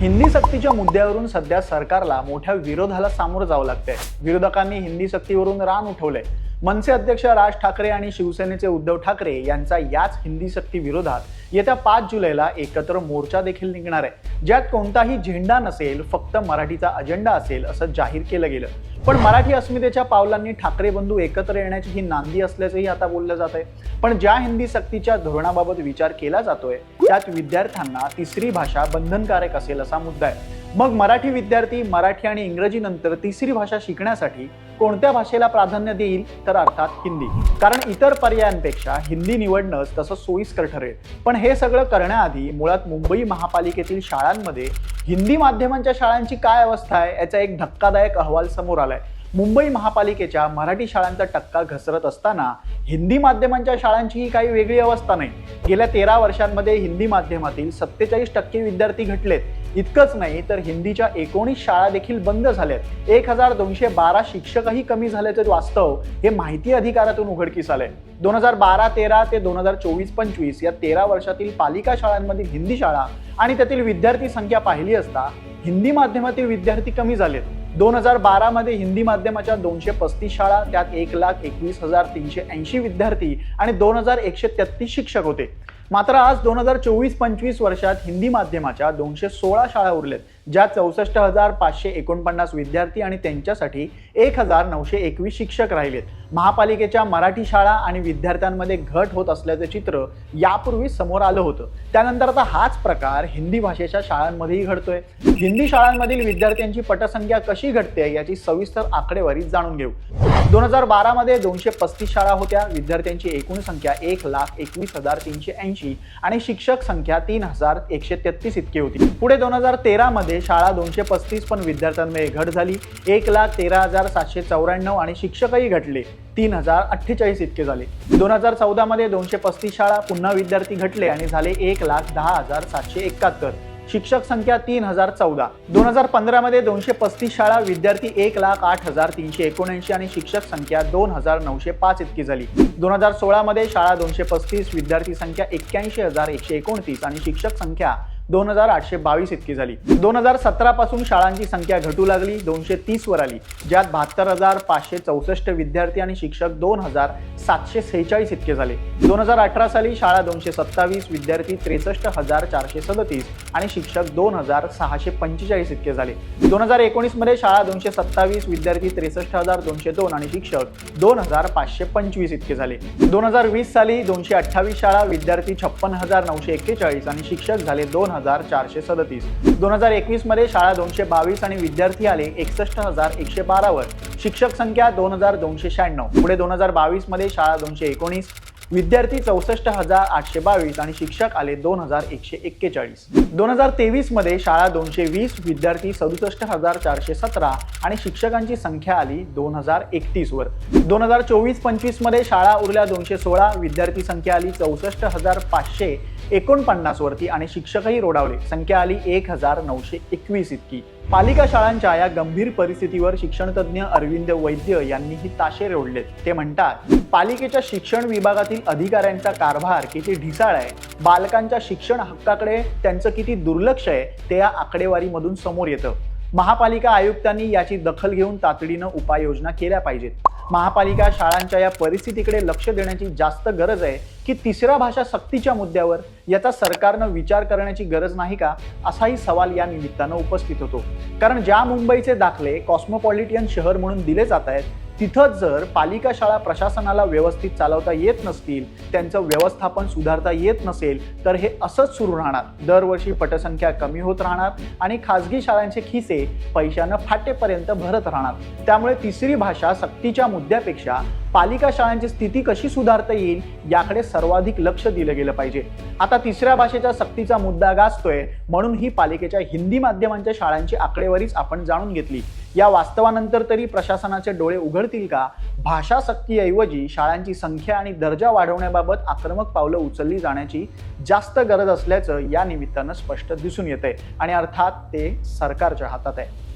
हिंदी सक्तीच्या मुद्द्यावरून सध्या सरकारला मोठ्या विरोधाला सामोरं जावं लागतंय. विरोधकांनी हिंदी सक्तीवरून रान उठवलंय. मनसे अध्यक्ष राज ठाकरे आणि शिवसेनेचे उद्धव ठाकरे यांचा याच हिंदी सक्ती विरोधात येत्या पाच जुलैला एकत्र मोर्चा देखील निघणार आहे. ज्यात कोणताही झेंडा नसेल फक्त मराठीचा अजेंडा असेल असं जाहीर केलं गेलं. पण मराठी अस्मितेच्या पावलांनी ठाकरे बंधू एकत्र येण्याची ही नांदी असल्याचंही आता बोललं जात आहे पण ज्या हिंदी सक्तीच्या धोरणाबाबत विचार केला जातोय त्यात विद्यार्थ्यांना तिसरी भाषा बंधनकारक असेल असा मुद्दा आहे. मग मराठी विद्यार्थी मराठी आणि इंग्रजी नंतर तिसरी भाषा शिकण्यासाठी कोणत्या भाषेला प्राधान्य देईल? तर अर्थात हिंदी. कारण इतर पर्यायांपेक्षा हिंदी निवडणंच तसं सोयीस्कर ठरेल. पण हे सगळं करण्याआधी मुळात मुंबई महापालिकेतील शाळांमध्ये हिंदी माध्यमांच्या शाळांची काय अवस्था आहे याचा एक धक्कादायक अहवाल समोर आलाय. मुंबई महापालिकेच्या मराठी शाळांचा टक्का घसरत असताना हिंदी माध्यमांच्या शाळांचीही काही वेगळी अवस्था नाही. गेल्या तेरा वर्षांमध्ये हिंदी माध्यमातील सत्तेचाळीस टक्के विद्यार्थी घटलेत. इतकंच नाही तर हिंदीच्या एकोणीस शाळा देखील बंद झाल्यात. एक हजार दोनशे बारा शिक्षकही कमी झाल्याचं वास्तव हे माहिती अधिकारातून उघडकीस आलंय. दोन हजार बारा तेरा ते दोन हजार चोवीस पंचवीस या तेरा वर्षातील पालिका शाळांमधील हिंदी शाळा आणि त्यातील विद्यार्थी संख्या पाहिली असता हिंदी माध्यमातील विद्यार्थी कमी झालेत. दोन हजार बारामध्ये हिंदी माध्यमाच्या दोनशे पस्तीस शाळा त्यात एक लाख एकवीस हजार तीनशे ऐंशी विद्यार्थी आणि दोन हजार एकशे तेहतीस शिक्षक होते. मात्र आज दोन हजार चोवीस पंचवीस वर्षात हिंदी माध्यमाच्या दोनशे सोळा शाळा उरलेत ज्या चौसष्ट हजार पाचशे एकोणपन्नास विद्यार्थी आणि त्यांच्यासाठी एक हजार नऊशे एकवीस शिक्षक राहिलेत. महापालिकेच्या मराठी शाळा आणि विद्यार्थ्यांमध्ये घट होत असल्याचं चित्र यापूर्वी समोर आलं होतं. त्यानंतर आता हाच प्रकार हिंदी भाषेच्या शाळांमध्येही घडतोय. हिंदी शाळांमधील विद्यार्थ्यांची पटसंख्या कशी घटते याची सविस्तर आकडेवारी जाणून घेऊ. दोन हजार बारामध्ये दोनशे पस्तीस शाळा होत्या. विद्यार्थ्यांची एकूण संख्या एक लाख एकवीस हजार तीनशे ऐंशी आणि शिक्षक संख्या तीन हजार एकशे तेहतीस इतकी होती. पुढे दोन हजार तेरामध्ये शाळा दोनशे पस्तीस पण विद्यार्थ्यांमध्ये घट झाली. एक लाख तेरा हजार सातशे चौऱ्याण्णव आणि शिक्षकही घटले. तीन हजार अठ्ठेचाळीस इतके झाले. दोन हजार चौदामध्ये दोनशे पस्तीस शाळा पुन्हा विद्यार्थी घटले आणि झाले एक लाख दहा हजार सातशे एकाहत्तर. शिक्षक संख्या तीन हजार चौदा. दोन हजार पंधरामध्ये दोनशे पस्तीस शाळा विद्यार्थी एक लाख आठ हजार तीनशे एकोणऐंशी आणि शिक्षक संख्या दोन हजार नऊशे पाच इतकी झाली. दोन हजार सोळामध्ये शाळा दोनशे पस्तीस विद्यार्थी संख्या एक्क्याऐंशी हजार एकशे एकोणतीस आणि शिक्षक संख्या दोन हजार आठशे बावीस इतकी झाली. दोन हजार सतरा पासून शाळांची संख्या घटू लागली दोनशे तीस वर आली ज्यात बहात्तर हजार पाचशे चौसष्ट विद्यार्थी आणि शिक्षक दोन हजार सातशे सेहेचाळीस इतके झाले. दोन हजार अठरा साली शाळा दोनशे सत्तावीस विद्यार्थी त्रेसष्ट हजार चारशे सदतीस आणि शिक्षक दोन हजार सहाशे पंचेचाळीस इतके झाले. दोन हजार एकोणीसमध्ये शाळा दोनशे सत्तावीस विद्यार्थी त्रेसष्ट हजार दोनशे दोन आणि शिक्षक दोन हजार पाचशे पंचवीस इतके झाले. दोन हजार वीस साली दोनशे अठ्ठावीस शाळा विद्यार्थी छप्पन हजार नऊशे एक्केचाळीस आणि शिक्षक झाले दोन हजार चारशे सदतीस. दोन हजार एकवीसमध्ये शाळा दोनशे बावीस आणि विद्यार्थी आले एकसष्ट हजार एकशे बारावर. शिक्षक संख्या दोन हजार दोनशे शहाण्णव. पुढे दोन हजार बावीसमध्ये शाळा दोनशे एकोणीस. विद्यार्थी चौसष्ट हजार आठशे बावीस आणि शिक्षक आले दोन हजार एकशे एक्केचाळीस. दोन हजार तेवीसमध्ये शाळा दोनशे वीस विद्यार्थी सदुसष्ट हजार चारशे सतरा आणि शिक्षकांची संख्या आली दोन हजार एकतीस वर. दोन हजार चोवीस पंचवीसमध्ये शाळा उरल्या दोनशे सोळा विद्यार्थी संख्या आली चौसष्ट हजार पाचशे एकोणपन्नास वरती आणि शिक्षकही रोडावले. संख्या आली एक हजार नऊशे एकवीस इतकी. पालिका शाळांच्या या गंभीर परिस्थितीवर शिक्षणतज्ञ अरविंद वैद्य यांनीही ताशे ओढलेत. ते म्हणतात पालिकेच्या शिक्षण विभागातील अधिकाऱ्यांचा कारभार किती ढिसाळ आहे. बालकांच्या शिक्षण हक्काकडे त्यांचं किती दुर्लक्ष आहे ते या आकडेवारीमधून समोर येतं. महापालिका आयुक्तांनी याची दखल घेऊन तातडीनं उपाययोजना केल्या पाहिजेत. महापालिका शाळांच्या या परिस्थितीकडे लक्ष देण्याची जास्त गरज आहे की तिसऱ्या भाषा सक्तीच्या मुद्द्यावर याचा सरकारनं विचार करण्याची गरज नाही का असाही सवाल या निमित्तानं उपस्थित होतो. कारण ज्या मुंबईचे दाखले कॉस्मोपॉलिटियन शहर म्हणून दिले जात आहेत तिथंच जर पालिका शाळा प्रशासनाला व्यवस्थित चालवता येत नसतील त्यांचं व्यवस्थापन सुधारता येत नसेल तर हे असंच सुरू राहणार. दरवर्षी पटसंख्या कमी होत राहणार आणि खाजगी शाळांचे खिसे पैशानं फाटेपर्यंत भरत राहणार. त्यामुळे तिसरी भाषा सक्तीच्या मुद्द्यापेक्षा पालिका शाळांची स्थिती कशी सुधारता येईल याकडे सर्वाधिक लक्ष दिलं गेलं पाहिजे. आता तिसऱ्या भाषेच्या सक्तीचा मुद्दा गाजतोय म्हणून ही पालिकेच्या हिंदी माध्यमांच्या शाळांची आकडेवारीच आपण जाणून घेतली. या वास्तवानंतर तरी प्रशासनाचे डोळे उघडतील का? भाषा सक्तीऐवजी शाळांची संख्या आणि दर्जा वाढवण्याबाबत आक्रमक पावलं उचलली जाण्याची जास्त गरज असल्याचं या निमित्तानं स्पष्ट दिसून येतंय. आणि अर्थात ते सरकारच्या हातात आहे.